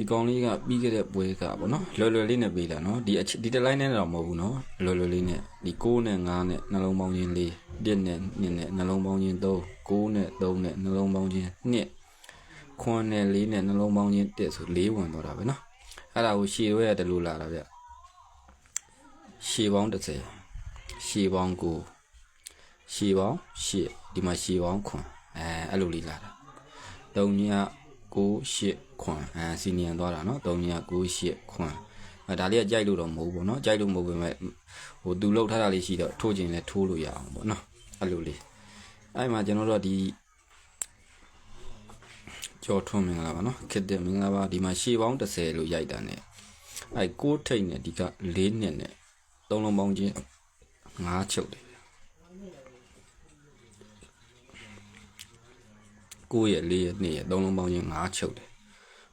ဒီကောင်လေးကပြီးခဲ့တဲ့ပွဲကပေါ့နော်လွယ်လွယ်လေးနဲ့ပေးလာနော်ဒီအချဒီတစ်လိုင်းနဲ့တော့မဟုတ်ဘူးနော်လွယ်လွယ်လေးနဲ့ဒီ6နဲ့9နဲ့နှလုံးပေါင်းခြင်း4 1နဲ့2နဲ့နှလုံးပေါင်းခြင်း3 9နဲ့3နဲ့နှလုံးပေါင်းခြင်း2ခွန်းနဲ့4နဲ့နှလုံးပေါင်းခြင်း1ဆို4ဝင်တော့တာပဲနော်အဲ့ဒါကိုရှေရွဲရတယ်လို့လာတာဗျရှေပေါင်း30ရှေပေါင်း9ရှေပေါင်း8ဒီမှာရှေပေါင်း9အဲအဲ့လိုလေးလာတာ3ည9 8 ခွန်အဲစီနီယံသွားတာเนาะ3ည9 8ခွန်အဲဒါလေးကကြိုက်လို့တော့မဟုတ်ဘူးเนาะကြိုက်လို့မဟုတ်ပေမဲ့ဟိုသူလှုပ်ထားတာလေးရှိတော့ထိုးခြင်းလဲထိုးလို့ရအောင်ပေါ့เนาะအဲ့လိုလေးအဲ့မှာကျွန်တော်တို့ဒီကြော်ထွန်းမင်္ဂလာပါเนาะခစ်တဲ့မင်္ဂလာပါဒီမှာရှေးပေါင်း30လို့ရိုက်တာ ਨੇ အဲ့6ထိတ်နဲ့ဒီက4နှစ်နဲ့သုံးလုံးပေါင်းချင်း5ချုပ်တယ်9ရဲ့4ရဲ့2ရဲ့သုံးလုံးပေါင်းချင်း5ချုပ်တယ်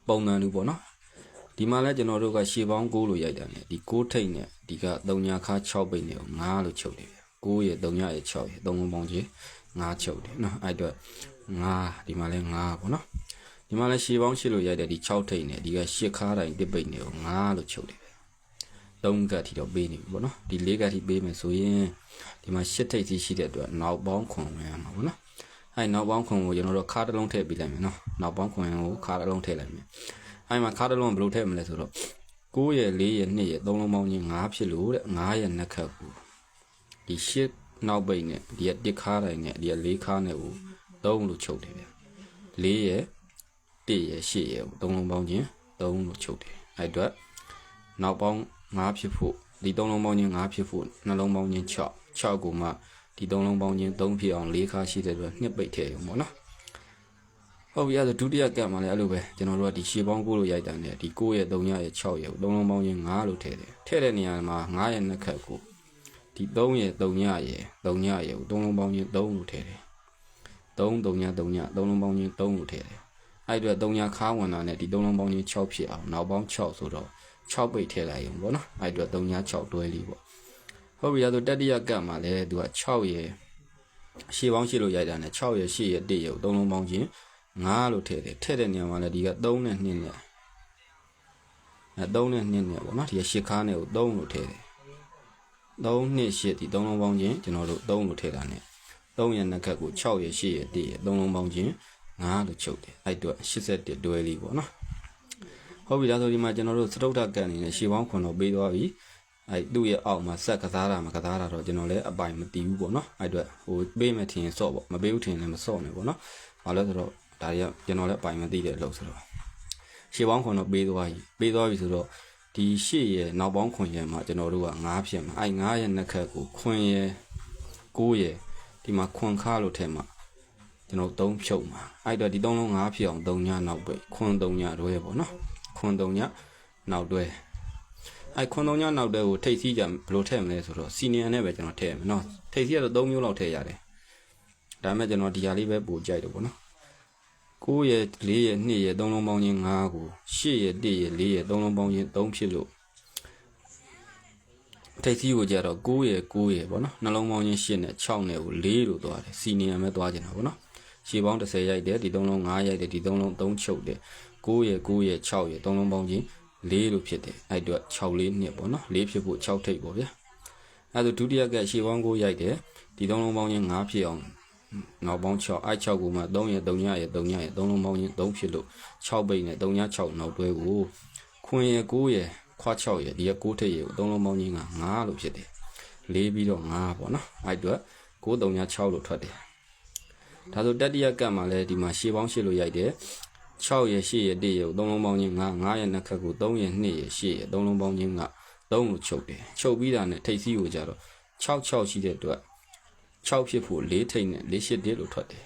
ပုံစံလူပေါ့နော်ဒီမှာလဲကျွန်တော်တို့ကရှေပေါင်း9လို့ရိုက်တာ ਨੇ ဒီ6ထိတ်နဲ့ဒီက3ညာခါ6ပိတ်နေကို9လို့ချုပ်တယ်9ရဲ့3ညာရဲ့6ရဲ့သုံးလုံးပေါင်းချင်း5ချုပ်တယ်နော်အဲ့တော့9ဒီမှာလဲ9ပေါ့နော်ဒီမှာလဲရှေပေါင်း8လို့ရိုက်တယ်ဒီ6ထိတ်နဲ့ဒီက8ခါတိုင်းတစ်ပိတ်နေကို9လို့ချုပ်တယ်3ကတ်ထိတော့ပေးနေပြီပေါ့နော်ဒီ4ကတ်ထိပေးမယ်ဆိုရင်ဒီမှာ8ထိပ်စီရှိတဲ့အတွက်နောက်ပေါင်းခွန်ဝင်ရမှာပေါ့နော် အဲနောက်ပေါင်းခွန်ကိုကျွန်တော်တို့ခါတစ်လုံးထည့်ပေးလိုက်မယ်နော်နောက်ပေါင်းခွန်ကိုခါတစ်လုံးထည့်လိုက်မယ်အဲမှာခါတစ်လုံးဘယ်လိုထည့်မလဲဆိုတော့9ရဲ့4ရဲ့2ရဲ့3လုံးပေါင်းချင်း5ဖြစ်လို့တဲ့9ရဲ့နှစ်ခတ်ကိုဒီ8နောက်ပိတ်နဲ့ဒီကတစ်ခါတိုင်းနဲ့ဒီက4ခါနဲ့ကို3လို့ချုပ်တယ်ဗျ4ရဲ့1ရဲ့8ရဲ့3လုံးပေါင်းချင်း3လို့ချုပ်တယ်အဲအတွက်နောက်ပေါင်း5ဖြစ်ဖို့ဒီ3လုံးပေါင်းချင်း5ဖြစ်ဖို့နှလုံးပေါင်းချင်း6 6ကိုမှ ဒီ3လုံးပေါင်းချင်း3ဖြစ်အောင်4ခါရှိတဲ့အတွက်နှစ်ပိတ်ထည့်ရုံပေါ့နော်ဟုတ်ပြီအဲ့ဒါဒုတိယကတ်မှာလည်းအဲ့လိုပဲကျွန်တော်တို့ကဒီရှေးပေါင်း9လို့ရိုက်တာနဲ့ဒီ9ရဲ့3ရဲ့6ရဲ့3လုံးပေါင်းချင်း5လို့ထည့်တယ်ထည့်တဲ့နေရာမှာ9ရဲ့နှစ်ခတ်ကိုဒီ3ရဲ့3ရဲ့3ရဲ့3လုံးပေါင်းချင်း3လို့ထည့်တယ်3 3 3 3လုံးပေါင်းချင်း3လို့ထည့်တယ်အဲ့အတွက်3ညခါဝင်တာနဲ့ဒီ3လုံးပေါင်းချင်း6ဖြစ်အောင်နောက်ပေါင်း6ဆိုတော့6ပိတ်ထည့်လိုက်ရုံပေါ့နော်အဲ့အတွက်3ည6တွဲလေးပေါ့ ဟုတ်ပြီအဲ့ဒါတတိယကတ်မှာလည်းသူက6ရဲ့ရှေ့ပေါင်းရှေ့လို့ရိုက်တာနဲ့6ရဲ့ရှေ့ရဲ့1ရဲ့3လုံးပေါင်းချင်း9လို့ထည့်တယ်ထည့်တဲ့နေရာမှာလည်းဒီက3နဲ့2နဲ့အဲ3နဲ့2နဲ့ပေါ့နော်ဒီကရှစ်ခါနဲ့ကို3လို့ထည့်တယ်3နှစ်ရှစ်ဒီ3လုံးပေါင်းချင်းကျွန်တော်တို့3လို့ထည့်တာနဲ့3ရဲ့နှစ်ခတ်ကို6ရဲ့8ရဲ့1ရဲ့3လုံးပေါင်းချင်း9လို့ချုပ်တယ်အဲ့တော့81တွဲလေးပေါ့နော်ဟုတ်ပြီဒါဆိုဒီမှာကျွန်တော်တို့စတုတ္ထကန်အနေနဲ့ရှေးပေါင်းခွန်တော့ပေးသွားပြီ အဲ့သူ့ရဲ့အောက်မှာဆက်ကစားတာမကစားတာတော့ကျွန်တော်လည်းအပိုင်မတီးဘူးပေါ့နော်အဲ့အတွက်ဟိုပေးမယ်ထင်ရင်စော့ပေါ့မပေးဘူးထင်ရင်လည်းမစော့နဲ့ပေါ့နော်ဘာလို့ဆိုတော့ဒါတွေကကျွန်တော်လည်းအပိုင်မတီးတဲ့လို့ဆိုတော့ရှေးပေါင်းခွန်တော့ပေးသွားပြီပေးသွားပြီဆိုတော့ဒီရှေ့ရဲ့နောက်ပေါင်းခွန်ရဲ့မှာကျွန်တော်တို့က9ဖြစ်မှာအဲ့9ရဲ့နှစ်ခက်ကိုခွန်ရဲ့9ရဲ့ဒီမှာခွန်ခါလို့ထဲမှာကျွန်တော်3ဖြုတ်မှာအဲ့တော့ဒီ3လုံး9ဖြစ်အောင်3ညနောက်ပဲခွန်3ညတွဲပေါ့နော်ခွန်3ညနောက်တွဲ အဲ့ခွန်3ညနောက်တွဲကိုထိတ်စီးကြဘယ်လိုထည့်မလဲဆိုတော့စီနီယံနဲ့ပဲကျွန်တော်ထည့်မယ်နော်ထိတ်စီးကတော့3မျိုးလောက်ထည့်ရတယ်ဒါပေမဲ့ကျွန်တော်ဒီဟာလေးပဲပို့ကြိုက်တယ်ပေါ့နော်9ရဲ့4ရဲ့2ရဲ့3လုံးပေါင်းချင်း5ကို8ရဲ့1ရဲ့4ရဲ့3လုံးပေါင်းချင်း3ဖြစ်လို့ထိတ်စီးကိုကြတော့9ရဲ့9ရဲ့ပေါ့နော်နှလုံးပေါင်းချင်း8နဲ့6နဲ့ကို4လို့သွားတယ်စီနီယံပဲသွားကျင်တာပေါ့နော်ရှေးပေါင်း30ရိုက်တယ်ဒီ3လုံး5ရိုက်တယ်ဒီ3လုံး3ချုပ်တယ်9ရဲ့9ရဲ့6ရဲ့3လုံးပေါင်းချင်း 4လို့ဖြစ်တယ်အဲ့တော့6လေးနှစ်ပေါ့နော်4ဖြစ်ဖို့6ထိပ်ပေါ့ဗျာအဲ့ဒါဒုတိယကရှေးပေါင်း9ရိုက်တယ်ဒီ3လုံးပေါင်းချင်း5ဖြစ်အောင်နောက်ပေါင်း6အဲ့6ကိုမှ3ရဲ့3ညရဲ့3ညရဲ့3လုံးပေါင်းချင်း3ဖြစ်လို့6ပိတ်နဲ့3ည6နောက်တွဲကိုခွင်ရဲ့9ရဲ့ခွာ6ရဲ့ဒီက9ထိပ်ရဲ့3လုံးပေါင်းချင်းက5လို့ဖြစ်တယ်4ပြီးတော့5ပေါ့နော်အဲ့အတွက်9 3ည6လို့ထွက်တယ်ဒါဆိုတတိယကတ်မှာလည်းဒီမှာရှေးပေါင်းရှေ့လို့ရိုက်တယ် 6ရဲ့8ရဲ့1ရဲ့3လုံးပေါင်းချင်း9 9ရဲ့နှစ်ခက်ကို3ရဲ့2ရဲ့8ရဲ့3လုံးပေါင်းချင်းက3လို့ချုပ်တယ်ချုပ်ပြီးတာနဲ့ထိပ်စီးကိုကြတော့6 6ရှိတဲ့အတွက်6ဖြစ်ဖို့4ထိပ်နဲ့4 8တစ်လို့ထွက်တယ်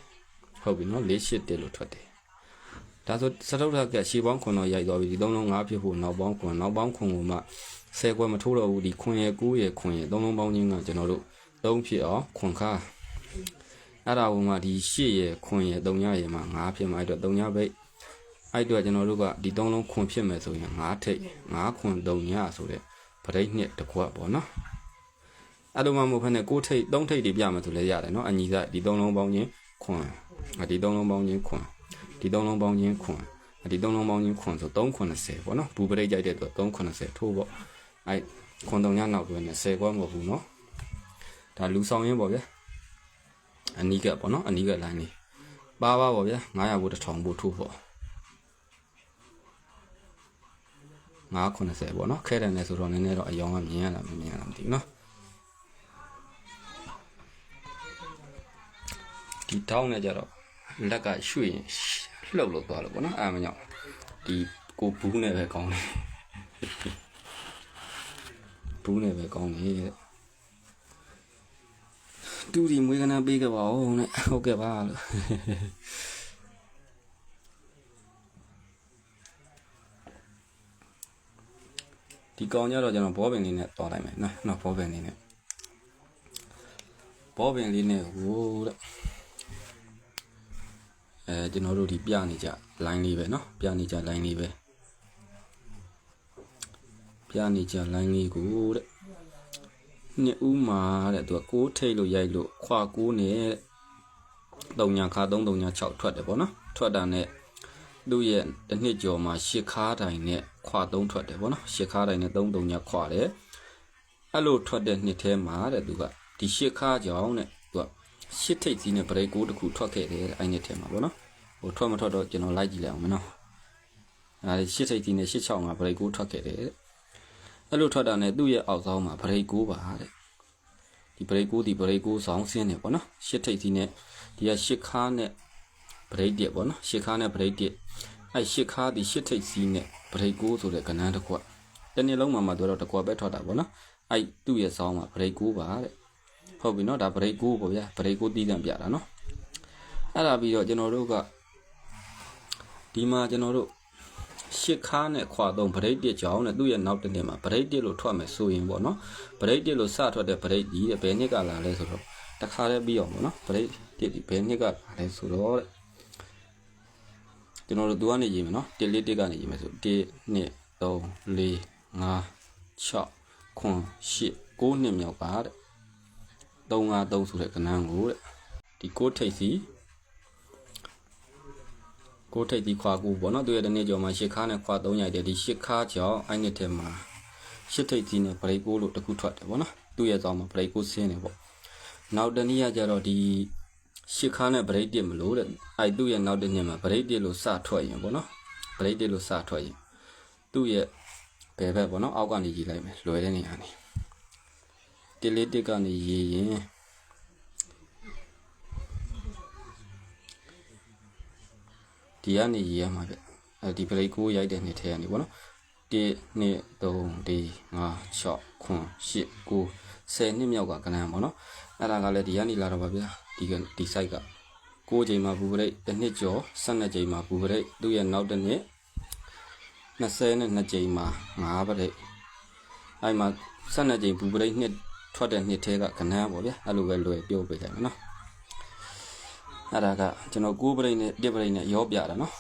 ဟုတ်ပြီနော်4 8တစ်လို့ထွက်တယ်ဒါဆိုစတုထကရှေးပေါင်းခွန်တော့ရိုက်သွားပြီဒီ3လုံး5ဖြစ်ဖို့နောက်ပေါင်းခွန်နောက်ပေါင်းခွန်ကိုမှ10ခွဲမထိုးတော့ဘူးဒီခွန်ရဲ့9ရဲ့ခွန်ရဲ့3လုံးပေါင်းချင်းကကျွန်တော်တို့3ဖြစ်အောင်ခွန်ခါအဲ့ဒါကမှဒီရှေ့ရဲ့ခွန်ရဲ့3ညရဲ့မှာ9ဖြစ်မှာအဲ့တော့3ညဘိတ် အဲ့တော့ကျွန်တော်တို့ကဒီ3လုံးခွန်ဖြစ်မယ်ဆိုရင်9ထိပ်9ခွန်3ညဆိုတဲ့ပရိတ်နှစ်တစ်ခွက်ပေါ့နော်အဲ့လိုမှမဟုတ်ဘဲနဲ့6ထိပ်3ထိပ်တွေပြမယ်ဆိုလည်းရတယ်နော်အညီစားဒီ3လုံးပေါင်းချင်းခွန်ဒီ3လုံးပေါင်းချင်းခွန်ဒီ3လုံးပေါင်းချင်းခွန်ဒီသုံးလုံးပေါင်းချင်းခွန်ဆို390ပေါ့နော်ဘူးပရိတ်ကြိုက်တဲ့အတွက်390ထိုးပေါ့အဲခွန်တုံညနောက်တွဲနဲ့10ခွဲမဟုတ်ဘူးနော်ဒါလူဆောင်ရင်းပေါ့ဗျာအနီးကပေါ့နော်အနီးကလိုင်းလေးပါပါပေါ့ဗျာ900ဘို့1000ဘို့ထိုးပေါ့ 990ပေါ့နော်ခဲတယ်နဲ့ဆိုတော့နည်းနည်းတော့အယောင်ကမြင်ရတာမမြင်ရတာမသိဘူးနော်ဒီတောင်းနဲ့ကြတော့လက်ကရွှေ့ရင်လှုပ်လို့သွားလို့ပေါ့နော်အာမညောင်ဒီကိုဘူးနဲ့ပဲကောင်းတယ်ဘူးနဲ့ပဲကောင်းတယ်တဲ့တူဒီမွေးကနာပေးကြပါဦးနဲ့ဟုတ်ကဲ့ပါလို့ ဒီကောင်ကြတော့ကျွန်တော်ဘောပင်လေးနဲ့တွားလိုက်မယ်နော်နော်ဘောပင်လေးနဲ့ဘောပင်လေးနဲ့ဟိုးတဲ့အဲကျွန်တော်တို့ဒီပြနေကြ line လေးပဲနော်ပြနေကြ line လေးပဲပြနေကြ line လေးကိုတဲ့နှစ်ဦးမှာတဲ့သူကကိုးထိတ်လို့ရိုက်လို့ခွာကိုးနဲ့တုံညာခါ3တုံညာ6ထွက်တယ်ပေါ့နော်ထွက်တာနဲ့သူ့ရဲ့တစ်နှစ်ကျော်မှာရှစ်ခါတိုင်နဲ့ ခွာ3ထွက်တယ်ပေါ့နော်ရှစ်ခါတိုင်နဲ့3 3ညာခွာတယ်အဲ့လိုထွက်တဲ့နှစ်ထဲမှာတဲ့သူကဒီရှစ်ခါကြောင်တဲ့သူကရှစ်ထိတ်ကြီးနဲ့ဗရိတ်ကိုးတစ်ခုထွက်ခဲ့တယ်တဲ့အဲ့နှစ်ထဲမှာပေါ့နော်ဟိုထွက်မထွက်တော့ကျွန်တော်လိုက်ကြည့်လိုက်အောင်မနော်အဲ့ဒီရှစ်ထိတ်ကြီးနဲ့ရှစ်ချောင်းကဗရိတ်ကိုးထွက်ခဲ့တယ်တဲ့အဲ့လိုထွက်တာနဲ့သူ့ရဲ့အောက်ဆောင်မှာဗရိတ်ကိုးပါတဲ့ဒီဗရိတ်ကိုးဒီဗရိတ်ကိုးဆောင်ဆင်းနေပေါ့နော်ရှစ်ထိတ်ကြီးနဲ့ဒီကရှစ်ခါနဲ့ဗရိတ်တက်ပေါ့နော်ရှစ်ခါနဲ့ဗရိတ်တက်အဲ့ရှစ်ခါဒီရှစ်ထိတ်စီးနဲ့ ဗရိတ်ကိုးဆိုတဲ့ကဏ္ဍတစ်ခုတနေ့လုံးမှာမှတော့တကွာပဲထွက်တာပေါ့နော်အဲ့သူ့ရဲ့ဆောင်းမှာဗရိတ်ကိုးပါတဲ့ဟုတ်ပြီနော်ဒါဗရိတ်ကိုးပေါ့ဗျာဗရိတ်ကိုးတီးတံပြတာနော်အဲ့ဒါပြီးတော့ကျွန်တော်တို့ကဒီမှာကျွန်တော်တို့ရှစ်ခါနဲ့ခွာသုံးဗရိတ်တက်ကြောင်းနဲ့သူ့ရဲ့နောက်တစ်နေ့မှာဗရိတ်တက်လို့ထွက်မယ်ဆိုရင်ပေါ့နော်ဗရိတ်တက်လို့စထွက်တဲ့ဗရိတ်ကြီးတဲ့ဘယ်နှစ်ကလာလဲဆိုတော့တခါတည်းပြီးအောင်ပေါ့နော်ဗရိတ်တက်ဒီဘယ်နှစ်ကလာလဲဆိုတော့တဲ့ ကျွန်တော်တို့သူကနေရေးမယ်နော်1လေး1ကနေရေးမယ်ဆို1 2 3 4 5 6 9 10 9နှစ်မြောက်ပါတဲ့353ဆိုတဲ့ကဏ္ဍကိုတဲ့ဒီ6ထိပ်စီကိုထိတ်ဒီခွာကူပေါ့နော်သူရဲ့တနေ့ကျော်မှာရှစ်ခါနဲ့ခွာ3ရိုက်တယ်ဒီရှစ်ခါကြောင့်အဲ့နှစ်ထဲမှာရှစ်ထိတ်ကြီးနဲ့ဗရိတ်ကိုလို့တခုထွက်တယ်ပေါ့နော်သူ့ရဲ့ဆောင်မှာဗရိတ်ကိုဆင်းနေပေါ့နောက်တနည်းကကြတော့ဒီ ရှစ်ခါနဲ့ဗရိတ်တစ်မလို့တဲ့အဲ့သူ့ရဲ့နောက်တစ်နှစ်မှာဗရိတ်တစ်လို့စထွက်ရင်ပေါ့နော်ဗရိတ်တစ်လို့စထွက်ရင်သူ့ရဲ့ဘယ်ဘက်ပေါ့နော်အောက်ကနေရေးလိုက်မယ်လွယ်တဲ့နေရာနေတလေးတစ်ကနေရေးရင်ဒီကနေရေးရမှာဗျအဲဒီပရိတ်ကိုရိုက်တဲ့နှစ်ထဲကနေပေါ့နော်1 2 3 4 5 6 9 10 9 10နှစ်မြောက်ကကဏ္ဍပေါ့နော်အဲ့ဒါကလည်းဒီကနေလာတော့ပါဗျာဒီကဒီ site က6ချိန်မှာဘူပရိတ်တစ်နှစ်ကျော်12ချိန်မှာဘူပရိတ်သူ့ရဲ့နောက်တစ်နှစ်20နဲ့2ချိန်မှာ5ပရိတ်အဲ့မှာ12ချိန်ဘူပရိတ်နှစ်ထွက်တဲ့နှစ်ထဲကကဏ္ဍပေါ့ဗျာအဲ့လိုပဲလွယ်ပြောပြလိုက်မယ်နော်အဲ့ဒါကကျွန်တော်9ပရိတ်နဲ့1ပရိတ်နဲ့ရောပြတာနော်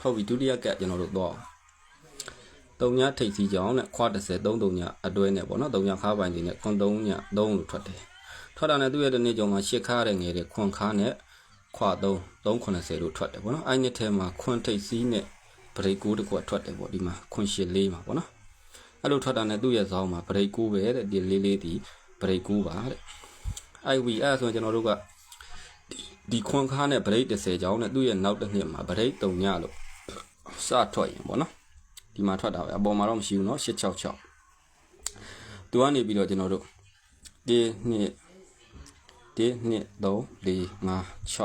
ဟုတ်ပြီဒုတိယကကျွန်တော်တို့တော့ တုံညထိတ်စီကြောင်းနဲ့ခွာ30 3 3ညအတွဲနဲ့ပေါ့နော်3ညခါပိုင်းနေနဲ့ခွန်3ည3လို့ထွက်တယ်ထွက်တာနဲ့သူ့ရဲ့တနေ့ကြောင်မှာရှစ်ခါတဲ့ငယ်တဲ့ခွန်ခါနဲ့ခွာ3 390လို့ထွက်တယ်ပေါ့နော်အဲ့နှစ်ထဲမှာခွန်ထိတ်စီနဲ့ဗရိတ်ကိုတကွထွက်တယ်ပေါ့ဒီမှာခွန်ရှစ်လေးမှာပေါ့နော်အဲ့လိုထွက်တာနဲ့သူ့ရဲ့ဇောင်းမှာဗရိတ်ကိုပဲတဲ့ဒီလေးလေးဒီဗရိတ်ကိုပါတဲ့အဲ့ဝီအဲ့ဆိုရင်ကျွန်တော်တို့ကဒီခွန်ခါနဲ့ဗရိတ်30ကြောင်းနဲ့သူ့ရဲ့နောက်တစ်နှစ်မှာဗရိတ်3ညလို့စထွက်ရင်ပေါ့နော် ဒီမှာထွက်တာပဲအပေါ်မှာတော့မရှိဘူးเนาะ866သူကနေပြီးတော့ကျွန်တော်တို့1 2 1 2 3 4 5 6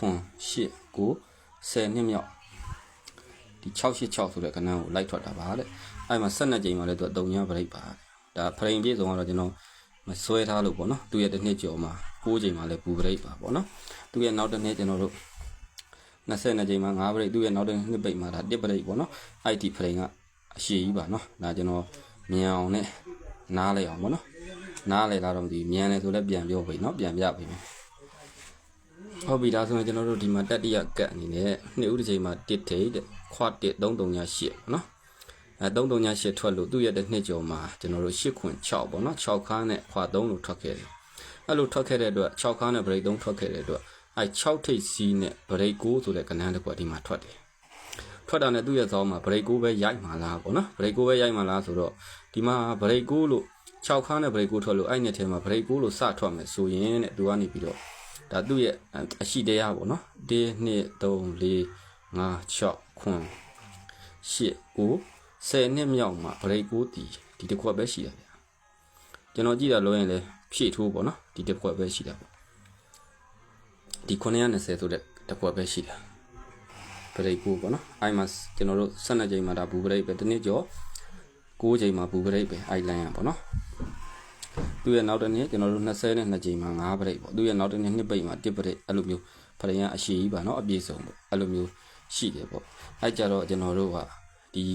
9 10 9 10နှစ်မြောက်ဒီ686ဆိုတဲ့ကဏ္ဍကိုလိုက်ထွက်တာပါတဲ့အဲ့မှာ12ကြိမ်မှာလည်းသူက3ညဗရိတ်ပါဒါဖရိန်ပြည့်စုံကတော့ကျွန်တော်မဆွဲထားလို့ပေါ့နော်သူရဲ့တစ်နှစ်ကျော်မှာ6ကြိမ်မှာလည်းပူဗရိတ်ပါပေါ့နော်သူရဲ့နောက်တစ်နှစ်ကျွန်တော်တို့ 22ကြိမ်မှာ9ဗရိတ်သူ့ရဲ့နောက်တစ်နှစ်ပိတ်မှာဒါ1ဗရိတ်ပေါ့နော် IT ဖရိန်ကအရှိကြီးပါနော်ဒါကျွန်တော်မြန်အောင်နဲ့နားလိုက်အောင်ပေါ့နော်နားလေလာတော့မသိဘူးမြန်တယ်ဆိုလည်းပြန်ပြောပြီနော်ပြန်ပြပြီမယ်ဟုတ်ပြီဒါဆိုရင်ကျွန်တော်တို့ဒီမှာတတိယကတ်အနေနဲ့နှစ်ဦးတစ်ချိန်မှာတစ်ထိတ်တဲ့ခွတ်တစ်338နော်အဲ338ထွက်လို့သူ့ရဲ့တစ်နှစ်ကျော်မှာကျွန်တော်တို့8ခွင်6ပေါ့နော်6ခါနဲ့ခွတ်3လို့ထွက်ခဲ့တယ်အဲ့လိုထွက်ခဲ့တဲ့အတွက်6ခါနဲ့ break 3ထွက်ခဲ့တဲ့အတွက် အဲ6ထိပ်စီးနဲ့ break 9ဆိုတဲ့ကဏ္ဍတစ်ခုဒီမှာထွက်တယ်ထွက်တာနဲ့သူ့ရဲ့ဇောင်းမှာဘရိတ်ကိုပဲရိုက်မှာလားပေါ့နော်ဘရိတ်ကိုပဲရိုက်မှာလားဆိုတော့ဒီမှာဘရိတ်ကိုလို့6ခါနဲ့ဘရိတ်ကိုထွက်လို့အဲ့နှစ်ထဲမှာဘရိတ်ကိုလို့စထွက်မယ်ဆိုရင်တဲ့သူကနေပြီးတော့ဒါသူ့ရဲ့အရှိတရားပေါ့နော်1 2 3 4 5 6 9 8 9 10နှစ်မြောက်မှာဘရိတ်ကိုတီဒီတစ်ခွက်ပဲရှိတာဗျာကျွန်တော်ကြည့်တာလို့ရင်လေဖြည့်ထိုးပေါ့နော်ဒီတစ်ခွက်ပဲရှိတာပေါ့ ဒီ920ဆိုတဲ့တစ်ခွက်ပဲရှိတာဘရိတ်ကိုပေါ့နော်အိုင်မှာကျွန်တော်တို့12ချိန်မှာဒါဘူဘရိတ်ပဲတစ်နှစ်ကျော်9ချိန်မှာဘူဘရိတ်ပဲအိုင်လန်ရပေါ့နော်သူ့ရဲ့နောက်တစ်နေ့ကျွန်တော်တို့20နဲ့2ချိန်မှာ9ဘရိတ်ပေါ့သူ့ရဲ့နောက်တစ်နေ့2ဘရိတ်မှာ1ဘရိတ်အဲ့လိုမျိုးဖရင်ကအရှိကြီးပါနော်အပြည့်စုံပေါ့အဲ့လိုမျိုးရှိတယ်ပေါ့အဲ့ကြတော့ကျွန်တော်တို့ကဒီ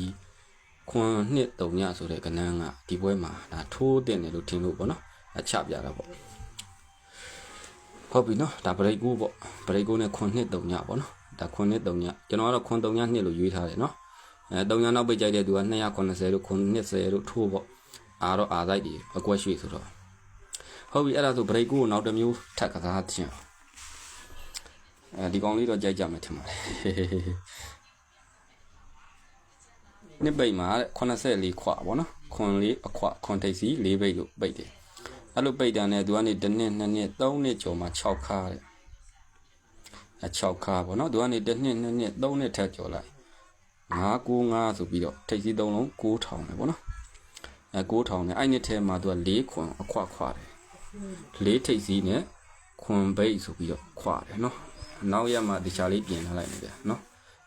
ခွန်နှစ်တုံညဆိုတဲ့ကဏ္ဍကဒီပွဲမှာဒါထိုးတင်တယ်လို့ထင်လို့ပေါ့နော်အချပြတာပေါ့ ဟုတ်ပြီနော်ဒါဘရိတ်ကူပေါ့ဘရိတ်ကူနဲ့ခွန်နှစ်တုံညပေါ့နော်ဒါခွန်နှစ်တုံညကျွန်တော်ကတော့ခွန်တုံညနှစ်လို့ရွေးထားတယ်နော်အဲတုံညနောက်ပိတ်ကြိုက်တဲ့သူက290လို့ခွန်နှစ်10လို့ထိုးပေါ့အာတော့အာလိုက်ဒီအကွက်ရွှေ့ဆိုတော့ဟုတ်ပြီအဲ့ဒါဆိုဘရိတ်ကူကိုနောက်တစ်မျိုးထပ်ကစားခြင်းအဲဒီကောင်လေးတော့ကြိုက်ကြမယ်ထင်ပါတယ်နှစ်ပိတ်မှာ84ခွပေါ့နော်ခွန်လေးအခွခွန်ထိပ်စီ၄ပိတ်လို့ပိတ်တယ် အဲ့လိုပိတ်တာနဲ့သူကနေတစ်နှစ်နှစ်နှစ်သုံးနှစ်ကျော်မှ6ခါတဲ့အ6ခါပေါ့နော်သူကနေတစ်နှစ်နှစ်နှစ်သုံးနှစ်ထက်ကျော်လိုက်995ဆိုပြီးတော့ထိပ်စီသုံးလုံး9000ပဲပေါ့နော်အဲ9000နဲ့အဲ့နှစ်ထဲမှာသူက၄ခွန်အခွခွတယ်၄ထိပ်စီနဲ့ခွန်ပိတ်ဆိုပြီးတော့ခွတယ်နော်နောက်ရက်မှတခြားလေးပြင်ထားလိုက်နေဗျာနော်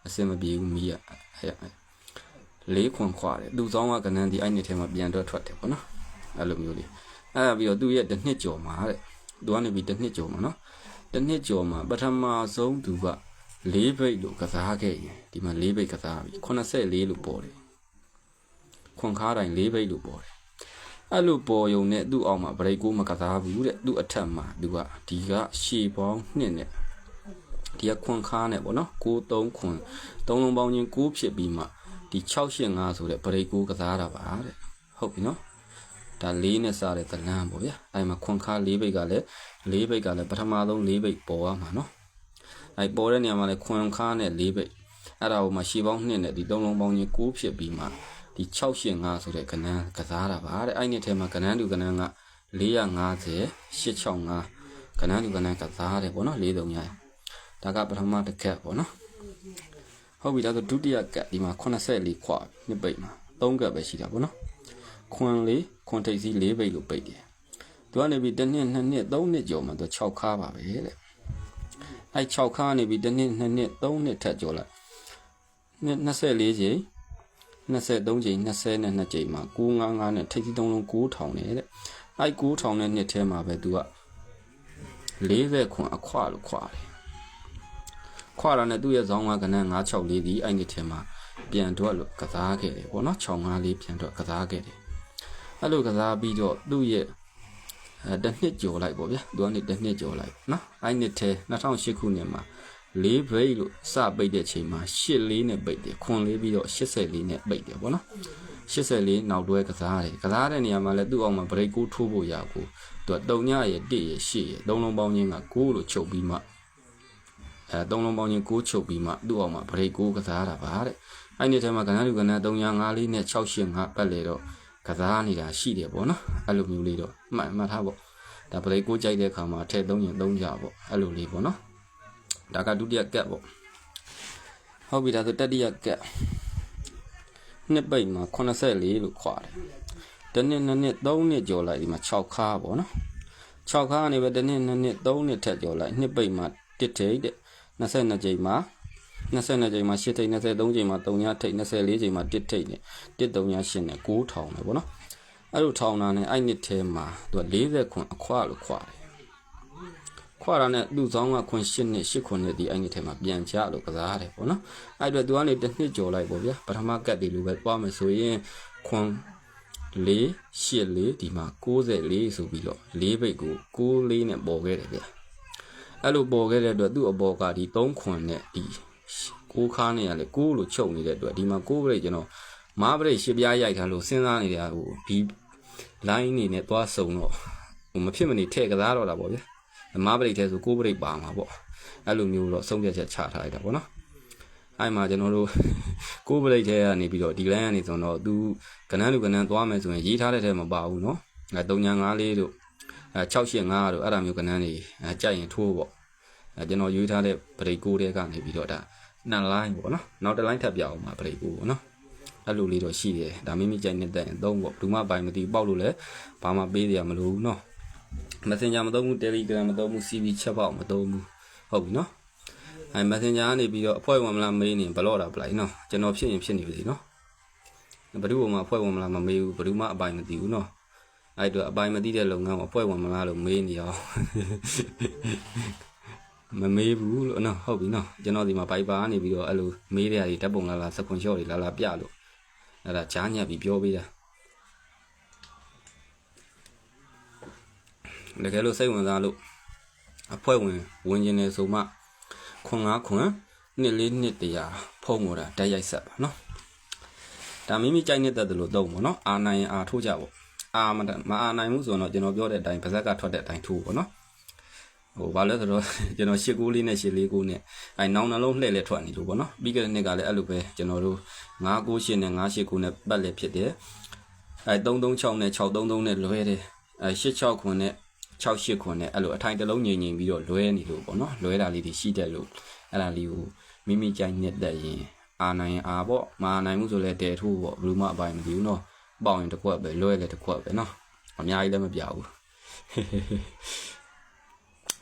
အစင်မပြေဘူးမီးရဟဲ့လေးခွန်ခွာတယ်သူဆောင်ကကနန်းဒီအဲ့နှစ်ထဲမှာပြန်တော့ထွက်တယ်ပေါ့နော်အဲ့လိုမျိုးလေး အဲ့ဒါပြီးတော့သူ့ရဲ့တစ်နှစ်ကျော်မှာတဲ့သူကနေပြီးတစ်နှစ်ကျော်မှာနော်တစ်နှစ်ကျော်မှာပထမဆုံးသူက၄ဘိတ်လို့ကစားခဲ့ရင်ဒီမှာ၄ဘိတ်ကစားပြီ84လို့ပေါ်တယ်ခွန်ခါတိုင်း၄ဘိတ်လို့ပေါ်တယ်အဲ့လိုပေါ်ယုံနဲ့သူ့အောက်မှာဗရိတ်ကိုမကစားဘူးတဲ့သူ့အထက်မှာသူကဒီကရှေပေါင်းနှစ်နဲ့ဒီကခွန်ခါနဲ့ပေါ့နော်93ခွန်သုံးလုံးပေါင်းချင်း9ဖြစ်ပြီးမှဒီ685ဆိုတဲ့ဗရိတ်ကိုကစားတာပါတဲ့ဟုတ်ပြီနော် ဒါ၄နဲ့စားတဲ့သလန်းပေါ့ဗျာအဲ့မှာခွန်ခါ၄ဘိတ်ကလည်း၄ဘိတ်ကလည်းပထမဆုံး၄ဘိတ်ပေါ်ရမှာနော်အဲ့ပေါ်တဲ့နေရာမှာလည်းခွန်ခါနဲ့၄ဘိတ်အဲ့ဒါဟိုမှာရှေပေါင်း2နဲ့ဒီသုံးလုံးပေါင်းချင်း9ဖြစ်ပြီးမှဒီ685ဆိုတဲ့ကဏ္ဍကစားတာပါတဲ့အဲ့ဒီထဲမှာကဏ္ဍတူကဏ္ဍက450 865ကဏ္ဍတူကဏ္ဍကစားတယ်ပေါ့နော်၄300ဒါကပထမတစ်ခက်ပေါ့နော်ဟုတ်ပြီဒါဆိုဒုတိယကတ်ဒီမှာ84ခွာနှစ်ပိတ်မှာ3ကတ်ပဲရှိတာပေါ့နော် ခွန်လေးခွန်ထိပ်စီ4ပိတ်လို့ပိတ်တယ်သူကနေပြီးတစ်နှစ်နှစ်နှစ်3နှစ်ကျော်မှသူ6ခါပါပဲတဲ့အဲ6ခါနေပြီးတစ်နှစ်နှစ်နှစ်3နှစ်ထပ်ကျော်လိုက်24ချိန်23ချိန်20နဲ့2ချိန်မှာ955နဲ့ထိပ်စီ3လုံး9000နဲ့တဲ့အဲ9000နဲ့နှစ်ထဲမှာပဲသူက40ခွန်အခွလို့ခွာတယ်ခွာတာနဲ့သူ့ရဲ့ဇောင်းကကနန်း964ဒီအဲ့ဒီထဲမှာပြန်တော့လို့ကစားခဲ့တယ်ပေါ့နော်65လေးပြန်တော့ကစားခဲ့တယ် အဲ့လိုကစားပြီးတော့သူ့ရဲ့အဲတစ်နှစ်ကျော်လိုက်ပေါ့ဗျာသူကနေတစ်နှစ်ကျော်လိုက်နော်အဲ့နှစ်ထဲ2008ခုနှစ်မှာ၄ဘရိတ်လို့စပိတ်တဲ့ချိန်မှာ8လေးနဲ့ပိတ်တယ်ခွန်လေးပြီးတော့84နဲ့ပိတ်တယ်ပေါ့နော်84နောက်တွဲကစားတယ်ကစားတဲ့နေရာမှာလည်းသူ့အောင်မှာဘရိတ်ကိုထိုးဖို့ရကိုသူကတုံညရဲ့1ရဲ့8ရဲ့သုံးလုံးပေါင်းချင်းက9လို့ချုပ်ပြီးမှအဲသုံးလုံးပေါင်းချင်း6ချုပ်ပြီးမှသူ့အောင်မှာဗရိတ်ကိုကစားတာပါတဲ့အဲ့ဒီထဲမှာကဏ္ဍလူကဏ္ဍ305လေးနဲ့685ပတ်လေတော့ ကစားနေတာရှိတယ်ပေါ့နော်အဲ့လိုမျိုးလေးတော့မှတ်မှတ်ထားပေါ့ဒါဗရိတ်ကိုကြိုက်တဲ့အခါမှာထည့်သုံးရင်သုံးကြပေါ့အဲ့လိုလေးပေါ့နော်ဒါကဒုတိယကက်ပေါ့ဟုတ်ပြီဒါဆိုတတိယကက်နှစ်ပိတ်မှာ84လို့ခွာတယ်တနည်းနှစ်နှစ်3နှစ်ကျော်လိုက်ဒီမှာ6ခါပေါ့နော်6ခါကနေပဲတနည်းနှစ်နှစ်3နှစ်ထက်ကျော်လိုက်နှစ်ပိတ်မှာတစ်ထိတ်တဲ့22ကြိမ်မှာ 22ကြိမ်မှာ8ထိတ်23ကြိမ်မှာ3ညထိတ်24ကြိမ်မှာ1ထိတ်နဲ့138နဲ့9000နဲ့ပေါ့နော်အဲ့လိုထောင်တာနဲ့အဲ့နှစ်ထဲမှာသူက40ခွန်အခွလို့ခွာတယ်ခွာတာနဲ့လူဆောင်ကခွန်8နှစ်8ခွန်နဲ့ဒီအဲ့နှစ်ထဲမှာပြန်ချလို့ကစားတယ်ပေါ့နော်အဲ့အတွက်သူကနေတစ်နှစ်ကျော်လိုက်ပေါ့ဗျာပထမကတ်ဒီလိုပဲပွားမယ်ဆိုရင်ခွန်4 8 4ဒီမှာ94ဆိုပြီးတော့၄ဘိတ်ကို6လေးနဲ့ပေါ်ခဲ့တယ်ဗျာအဲ့လိုပေါ်ခဲ့တဲ့အတွက်သူ့အပေါ်ကဒီ3ခွန်နဲ့ဒီ ကိုးခါနေရလေကိုးလို့ချုပ်နေတဲ့အတွက်ဒီမှာကိုးဘရိတ်ကျွန်တော်မားဘရိတ်ရှစ်ပြားရိုက်ထားလို့စဉ်းစားနေတဲ့ဟိုဒီ line နေနဲ့သွားစုံတော့ဟိုမဖြစ်မနေထည့်ကစားတော့တာပေါ့ဗျာမားဘရိတ်ထဲဆိုကိုးဘရိတ်ပါမှာပေါ့အဲ့လိုမျိုးတော့ဆုံးဖြတ်ချက်ချထားလိုက်တာပေါ့နော်အဲ့မှာကျွန်တော်တို့ကိုးဘရိတ်ထဲကနေပြီးတော့ဒီ line ကနေဆိုတော့သူကဏ္ဍလူကဏ္ဍသွားမယ်ဆိုရင်ရေးထားတဲ့ထဲမပါဘူးနော်အဲ3ညာ5လေးတို့အဲ685တို့အဲ့ဒါမျိုးကဏ္ဍတွေကြိုက်ရင်ထိုးပေါ့ အဲကျွန်တော်ရွေးထားတဲ့ break ကိုတဲကနေပြီးတော့ဒါနှစ် line ပေါ့နော်နောက်တစ် line ထပ်ပြအောင်ပါ break ကိုပေါ့နော်အဲ့လိုလေးတော့ရှိတယ်ဒါမိမိကြိုက်နေတဲ့အသုံးပေါ့ဘူးမပိုင်မသိပေါက်လို့လည်းဘာမှပေးစရာမလိုဘူးနော် Messenger မသုံးဘူး Telegram မသုံးဘူး CV ချက်ပေါက်မသုံးဘူးဟုတ်ပြီနော်အဲ Messenger ကနေပြီးတော့အဖွဲ့ဝင်မလားမေးနေဘလော့တာပလိုက်နော်ကျွန်တော်ဖြစ်ရင်ဖြစ်နေပြီနော်ဘယ်သူမှအဖွဲ့ဝင်မလားမမေးဘူးဘယ်သူမှအပိုင်မသိဘူးနော်အဲ့တော့အပိုင်မသိတဲ့လုပ်ငန်းကိုအဖွဲ့ဝင်မလားလို့မေးနေအောင် မမေးဘူးလို့နော်ဟုတ်ပြီနော်ကျွန်တော်ဒီမှာဘိုက်ပါနေပြီးတော့အဲ့လိုမေးတဲ့အရာတွေဓာတ်ပုံလာလာစကွန်ရှော့တွေလာလာပြလို့အဲ့ဒါကြားညက်ပြီးပြောပေးတာတကယ်လို့စိတ်ဝင်စားလို့အဖွဲ့ဝင်ဝင်ကျင်နေဆိုမှခွန်ငါခွန်နှစ်လေးနှစ်တရာဖုံးပေါ်တာတက်ရိုက်ဆက်ပါနော်ဒါမိမိကြိုက်နေတဲ့တယ်လို့သုံးပါနော်အာနိုင်ရင်အာထိုးကြပေါ့အာမတမအာနိုင်ဘူးဆိုတော့ကျွန်တော်ပြောတဲ့အတိုင်းပါဇက်ကထွက်တဲ့အတိုင်းထိုးပေါ့နော် ဟိုဘာလဲဆိုတော့ကျွန်တော်၈ကိုးလေးနဲ့၈လေးကိုးနဲ့အဲနောင်နှလုံးလှည့်လဲထွက်နေလို့ပေါ့နော်ပြီးခဲ့တဲ့နှစ်ကလည်းအဲ့လိုပဲကျွန်တော်တို့9 9 8နဲ့9 8ကိုးနဲ့ပတ်လဲဖြစ်တယ်အဲ336နဲ့633နဲ့လွဲတယ်အဲ86ခွန်နဲ့68ခွန်နဲ့အဲ့လိုအထိုင်တစ်လုံးငြိမ်ငြိမ်ပြီးတော့လွဲနေလို့ပေါ့နော်လွဲတာလေးတွေရှိတယ်လို့အဲ့ဒါလေးကိုမိမိကြိုက်နေတဲ့ရင်အာနိုင်အာပေါ့မအာနိုင်မှုဆိုလဲတဲထိုးပေါ့ဘယ်လိုမှအပိုင်မသိဘူးနော်ပေါင်ရင်တစ်ခွက်ပဲလွဲလဲတစ်ခွက်ပဲနော်အများကြီးလည်းမပြဘူး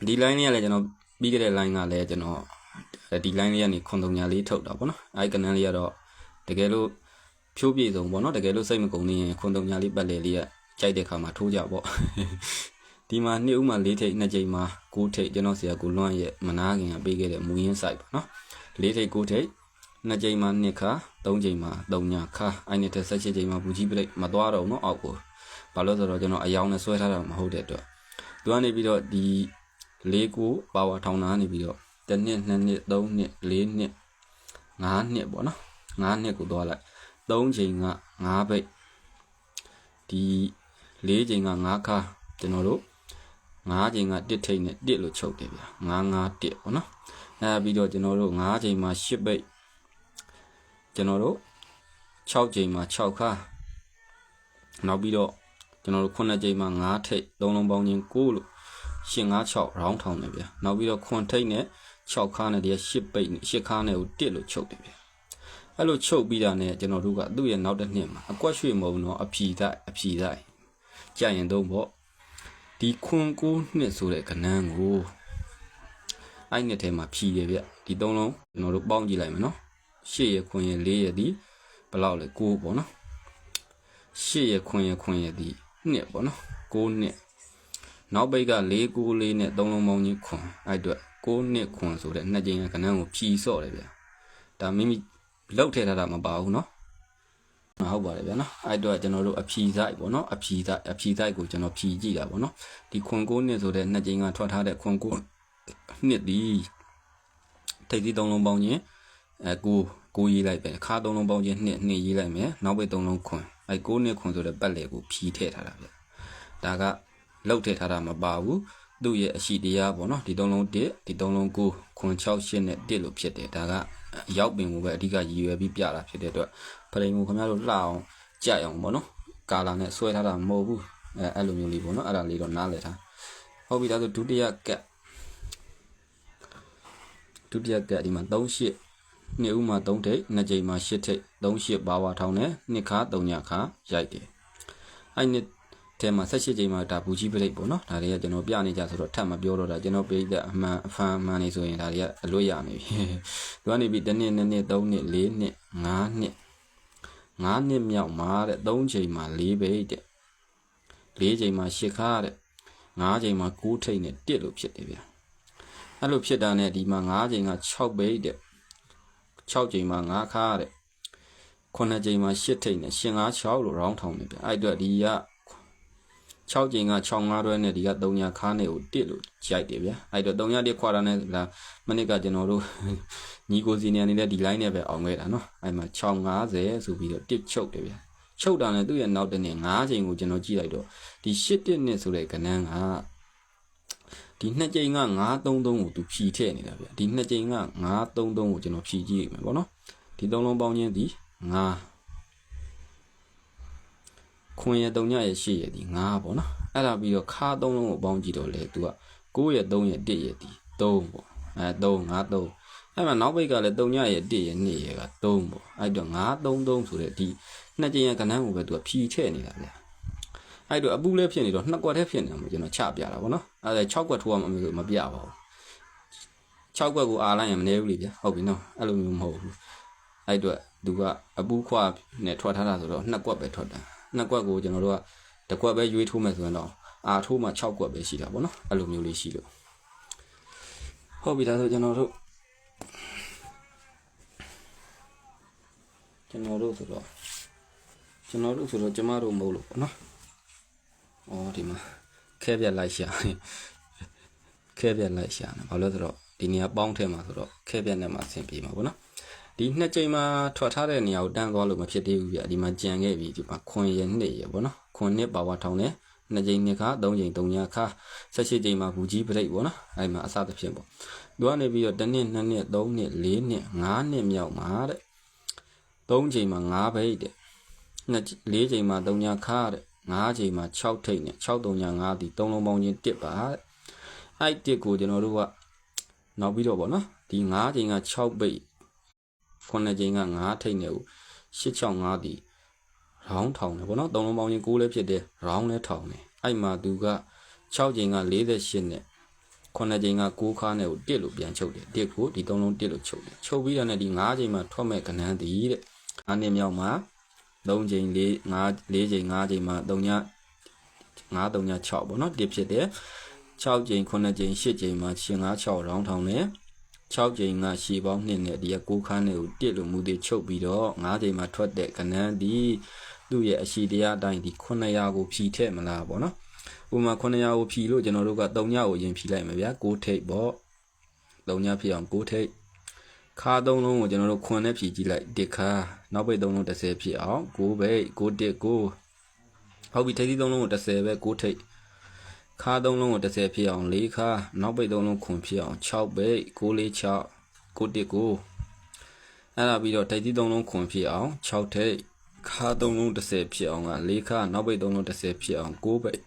ဒီ line လေးကလည်းကျွန်တော်ပြီးခဲ့တဲ့ line ကလည်းကျွန်တော်ဒီ line လေးကနေခွန်တုံညာလေးထုတ်တာပေါ့နော်အဲဒီကနန်းလေးကတော့တကယ်လို့ဖြိုးပြေဆုံးပေါ့နော်တကယ်လို့စိတ်မကုန်နေရင်ခွန်တုံညာလေးပတ်လေလေးကကြိုက်တဲ့ခါမှာထိုးကြပေါ့ဒီမှာနှစ်ဦးမှာ၄ထိပ်နှစ်ချိန်မှာ၉ထိပ်ကျွန်တော်ဆရာကိုလွှမ်းရဲ့မနာခင်ကပေးခဲ့တဲ့မူရင်း site ပေါ့နော်၄ထိပ်၉ထိပ်နှစ်ချိန်မှာနှစ်ခါ၃ချိန်မှာ၃ညခါအဲ့နဲ့တစ်ဆက်ချက်ချိန်မှာဘူးကြီးပလိတ်မသွားတော့ဘူးနော်အောက်ကိုဘာလို့ဆိုတော့ကျွန်တော်အယောင်နဲ့ဆွဲထားတာမဟုတ်တဲ့အတွက်သူကနေပြီးတော့ဒီ ၄ကိုပါဝါထောင်တာနေပြီးတော့တစ်နှစ်နှစ်နှစ်၃နှစ်၄နှစ်၅နှစ်ပေါ့နော်၅နှစ်ကိုသွားလိုက်၃ချိန်က၅ဘိတ်ဒီ၄ချိန်က၅ခါကျွန်တော်တို့၅ချိန်ကတစ်ထိတ်နဲ့တစ်လို့ချုပ်တယ်ဗျာ၅၅တစ်ပေါ့နော်အဲပြီးတော့ကျွန်တော်တို့၅ချိန်မှာ၈ဘိတ်ကျွန်တော်တို့6ချိန်မှာ6ခါနောက်ပြီးတော့ကျွန်တော်တို့9ချိန်မှာ9ထိတ်၃လုံးပေါင်းချင်း9လို့ 856 round ထောင်တယ်ဗျာနောက်ပြီးတော့ခွန်ထိတ်နဲ့6ခါနဲ့တည်း8ပိတ်နဲ့8ခါနဲ့ကိုတစ်လို့ချုပ်တယ်ဗျာအဲ့လိုချုပ်ပြီးတာနဲ့ကျွန်တော်တို့ကသူ့ရဲ့နောက်တစ်နှစ်မှာအကွက်ရွှေမုံတော့အဖြီတိုက်အဖြီတိုက်ကြရင်တော့ပေါ့ဒီခွန်ကိုနှစ်ဆိုတဲ့ကနန်းကိုအဲ့နှစ်ထဲမှာဖြီတယ်ဗျဒီသုံးလုံးကျွန်တော်တို့ပေါင်းကြည့်လိုက်မယ်နော်8ရခွန်ရ4ရဒီဘယ်လောက်လဲ9ပေါ့နော်8ရခွန်ရခွန်ရဒီနှစ်ပေါ့နော်9နှစ် နောက်ပိတ်က4 9လေးနဲ့သုံးလုံးပေါင်းချင်းခွန်အဲ့အတွက်6နှစ်ခွန်ဆိုတဲ့နှစ်ကြိမ်ကကနန်းကိုဖြီဆော့တယ်ဗျဒါမိမိလောက်ထည့်ထားတာမပါဘူးနော်ဟုတ်ပါတယ်ဗျာနော်အဲ့တော့ကျွန်တော်တို့အဖြီဆိုင်ပေါ့နော်အဖြီဆိုင်အဖြီဆိုင်ကိုကျွန်တော်ဖြီကြည့်တာပေါ့နော်ဒီခွန်ကိုနှစ်ဆိုတဲ့နှစ်ကြိမ်ကထွက်ထားတဲ့ခွန်ကိုနှစ်ဒီထိပ်သီးသုံးလုံးပေါင်းချင်းအဲကိုကိုရေးလိုက်ပဲခါသုံးလုံးပေါင်းချင်းနှစ်နှစ်ရေးလိုက်မယ်နောက်ပိတ်သုံးလုံးခွန်အဲကိုနှစ်ခွန်ဆိုတဲ့ပတ်လေကိုဖြီထည့်ထားတာဗျဒါက လောက်ထည့်ထားတာမပါဘူးသူ့ရဲ့အရှိတရားပေါ့နော်ဒီသုံးလုံး1ဒီသုံးလုံး9ခွန်6 8နဲ့1လို့ဖြစ်တယ်ဒါကရောက်ပင်ကိုပဲအဓိကရည်ရွယ်ပြီးပြတာဖြစ်တဲ့အတွက်ဖလိန်ကိုခင်ဗျားတို့လှအောင်ကြက်အောင်ပေါ့နော်ကာလာနဲ့ဆွဲထားတာမဟုတ်ဘူးအဲအဲ့လိုမျိုးလေးပေါ့နော်အဲ့ဒါလေးတော့နားလည်ထားဟုတ်ပြီဒါဆိုဒုတိယကက်ဒုတိယကက်ဒီမှာ3ရှစ်နှစ်ဦးမှာ3ထိပ်နှစ်ကြိမ်မှာ8ထိပ်3ရှစ်ဘာဝထောင်းနဲ့နှစ်ခါ3ညခါရိုက်တယ်အဲ့နှစ် ထဲမှာ18ကြိမ်မှာဒါဘူးကြီးပရိတ်ပေါ့နော်ဒါတွေကကျွန်တော်ပြနေကြဆိုတော့ထပ်မပြောတော့တာကျွန်တော်ပြိတဲ့အမှန်အဖန်အမှန်နေဆိုရင်ဒါတွေကအလွတ်ရနေပြီသူကနေပြီးတစ်နှစ်နှစ်နှစ်သုံးနှစ်လေးနှစ်ငါးနှစ်ငါးနှစ်မြောက်မှာတဲ့သုံးချိန်မှာ၄ဘိတ်တဲ့၄ချိန်မှာ၈ခါတဲ့၅ချိန်မှာ9ထိတ်နဲ့1လို့ဖြစ်တယ်ဗျအဲ့လိုဖြစ်တာနဲ့ဒီမှာ၅ချိန်က6ဘိတ်တဲ့6ချိန်မှာ9ခါတဲ့9ချိန်မှာ8ထိတ်နဲ့ရှင်5 6လို့ round ထောင်နေဗျအဲ့အတွက်ဒီက 6ချိန်က6 5တွဲနဲ့ဒီက3ညာခါနဲ့ကို1လို့ကြိုက်တယ်ဗျာအဲ့တော့3ညာ1ခွာတာနဲ့ဒါမနစ်ကကျွန်တော်တို့ညီကိုစီနေနေတဲ့ဒီ line နဲ့ပဲအောင်ခဲ့တာเนาะအဲ့မှာ650ဆိုပြီးတော့1ချုပ်တယ်ဗျာချုပ်တာနဲ့သူ့ရဲ့နောက်တစ်နေ့9ချိန်ကိုကျွန်တော်ကြည့်လိုက်တော့ဒီ8တစ်နှစ်ဆိုတဲ့ကဏ္ဍက ဒီနှစ်ကြိမ်က933ကိုသူဖြီထည့်နေတာဗျဒီနှစ်ကြိမ်က933ကိုကျွန်တော်ဖြီကြည့်ရမယ်ပေါ့နော်ဒီသုံးလုံးပေါင်းချင်းဒီ9 ခွန်ရ3ညရဲ့8ရဲ့ဒီ9ပေါ့နော်အဲ့ဒါပြီးတော့ခါသုံးလုံးကိုပေါင်းကြည့်တော့လေသူက9ရဲ့3ရဲ့1ရဲ့ဒီ3ပေါ့အဲ3 5 3အဲ့မှာနောက်ဘိတ်ကလည်း3ညရဲ့1ရဲ့2ရဲ့က3ပေါ့အဲ့တော့933ဆိုတဲ့ဒီနှစ်ကြိမ်ရဲ့ကဏ္ဍကိုပဲသူကဖြီထည့်နေတာဗျအဲ့တော့အပူလည်းဖြစ်နေတော့နှစ်ကွက်တည်းဖြစ်နေတာမို့ကျွန်တော်ချပြတာပေါ့နော်အဲ့ဒါ6ကွက်ထိုးရမှာမျိုးမပြပါဘူး6ကွက်ကိုအားလိုက်ရင်မနေဘူးလေဗျဟုတ်ပြီနော်အဲ့လိုမျိုးမဟုတ်ဘူးအဲ့တော့သူကအပူခွာနဲ့ထွက်ထားတာဆိုတော့နှစ်ကွက်ပဲထွက်တာ နှစ်ကွက်ကိုကျွန်တော်တို့ကတစ်ကွက်ပဲရွေးထိုးမယ်ဆိုရင်တော့အာထိုးမှ6ကွက်ပဲရှိတာပေါ့နော်အဲ့လိုမျိုးလေးရှိလို့ဟုတ်ပြီဒါဆိုကျွန်တော်တို့ကျွန်တော်တို့ဆိုတော့ကျွန်တော်တို့ဆိုတော့ကျမတို့မဟုတ်လို့ပေါ့နော်ဩဒီမှာခဲပြက်လိုက်ရှာခဲပြက်လိုက်ရှာနေဘာလို့လဲဆိုတော့ဒီနေရာပေါင်းထဲမှာဆိုတော့ခဲပြက်နဲ့မှအဆင်ပြေမှာပေါ့နော် ဒီနှစ်ကြိမ်မှာထွက်ထားတဲ့နေရာကိုတန်းသွားလို့မဖြစ်သေးဘူးပြဒီမှာကြံခဲ့ပြီဒီမှာခွန်ရနှစ်ရပေါ့နော်ခွန်နှစ်ပါဝါထောင်းတယ်နှစ်ကြိမ်နှစ်ခါသုံးကြိမ်သုံးညခါဆက်ရှိကြိမ်မှာဘူးကြီးပြိတ်ပေါ့နော်အဲ့မှာအစသဖြင့်ပေါ့သူကနေပြီးတော့တစ်နှစ်နှစ်နှစ်သုံးနှစ်လေးနှစ်ငါးနှစ်မြောက်မှာတဲ့သုံးကြိမ်မှာငါးဘိတ်တဲ့နှစ်လေးကြိမ်မှာသုံးညခါတဲ့ငါးကြိမ်မှာ6ထိတ်နဲ့6 3ည5ဒီသုံးလုံးပေါင်းချင်းတစ်ပါတဲ့အဲ့တစ်ကိုကျွန်တော်တို့ကနောက်ပြီးတော့ပေါ့နော်ဒီ9ချိန်က6ပိတ် 9ချိန်က9ထိတ်နဲ့ကို865ဒီရောင်းထောင်တယ်ပေါ့နော်သုံးလုံးပေါင်းချင်း6လည်းဖြစ်တယ်ရောင်းလည်းထောင်တယ်အဲ့မှာသူက6ချိန်က48နဲ့9ချိန်က6ခါနဲ့ကိုတစ်လို့ပြန်ချုပ်တယ်တစ်ကိုဒီသုံးလုံးတစ်လို့ချုပ်တယ်ချုပ်ပြီးတော့ねဒီ9ချိန်မှာထွက်မဲ့ကဏ္ဍတည်တဲ့အားနှစ်မြောက်မှာ3ချိန်4 5 4ချိန်5ချိန်မှာ3ည9 3ည6ပေါ့နော်တစ်ဖြစ်တယ်6ချိန်9ချိန်10ချိန်မှာရှင်5 6ရောင်းထောင်တယ် 6ချိန်ကရှည်ပေါင်း2နဲ့ဒီက6ခန်းနဲ့ကိုတစ်လို့မူသေးချုပ်ပြီးတော့9ချိန်မှာထွက်တဲ့ကဏ္ဍဒီသူ့ရဲ့အရှိတရားအတိုင်းဒီ900ကိုဖြီထည့်မလားပေါ့နော်ဥပမာ900ကိုဖြီလို့ကျွန်တော်တို့က3ညကိုရင်ဖြီလိုက်မှာဗျာ6ထိပ်ပေါ့3ညဖြစ်အောင်6ထိပ်ခါသုံးလုံးကိုကျွန်တော်တို့ခွန်နဲ့ဖြီကြည့်လိုက်တစ်ခါနောက်ပိတ်သုံးလုံး30ဖြစ်အောင်6ဘိတ်6တစ်6ဟုတ်ပြီထိပ်သီးသုံးလုံးကို30ပဲ6ထိပ် ခါသုံးလုံးကို30ဖြစ်အောင်4ခါနောက်ပိတ်သုံးလုံးခွန်ဖြစ်အောင်6ဘိတ်6လေး6 6တစ်6အဲ့ဒါပြီးတော့ထိပ်သီးသုံးလုံးခွန်ဖြစ်အောင်6ထိပ်ခါသုံးလုံး30ဖြစ်အောင်က4ခါနောက်ပိတ်သုံးလုံး30ဖြစ်အောင်6ဘိတ်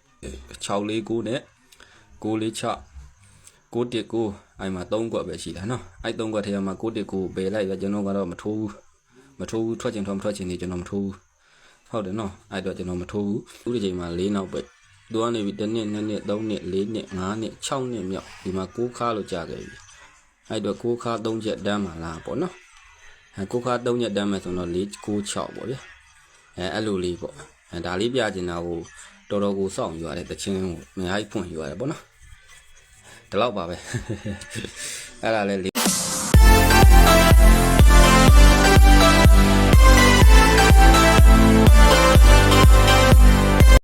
6လေး9နဲ့6လေး6 6တစ်9အဲ့မှာ3ကွက်ပဲရှိတာနော်အဲ့3ကွက်ထဲမှာ6တစ်9ပယ်လိုက်ရကျွန်တော်ကတော့မထိုးဘူးမထိုးဘူးထွက်ချင်ထွက်မထွက်ချင်နေကျွန်တော်မထိုးဘူးဟုတ်တယ်နော်အဲ့တော့ကျွန်တော်မထိုးဘူးဥဒီချိန်မှာ၄နောက်ပဲ သူကနေပြီးတစ်နှစ်နှစ်နှစ်သုံးနှစ်လေးနှစ်ငါးနှစ်6နှစ်မြောက်ဒီမှာ6ခါလို့ကြာခဲ့ပြီအဲ့တော့6ခါ3ချက်တန်းမှာလားပေါ့နော်အဲ6ခါ3ချက်တန်းမယ်ဆိုတော့4 9 6ပေါ့ဗျအဲအဲ့လိုလေးပေါ့အဲဒါလေးပြချင်တာကိုတော်တော်ကိုစောင့်ယူရတယ်တချင်းကိုအများကြီးဖွင့်ယူရတယ်ပေါ့နော်ဒီလောက်ပါပဲအဲ့ဒါလည်း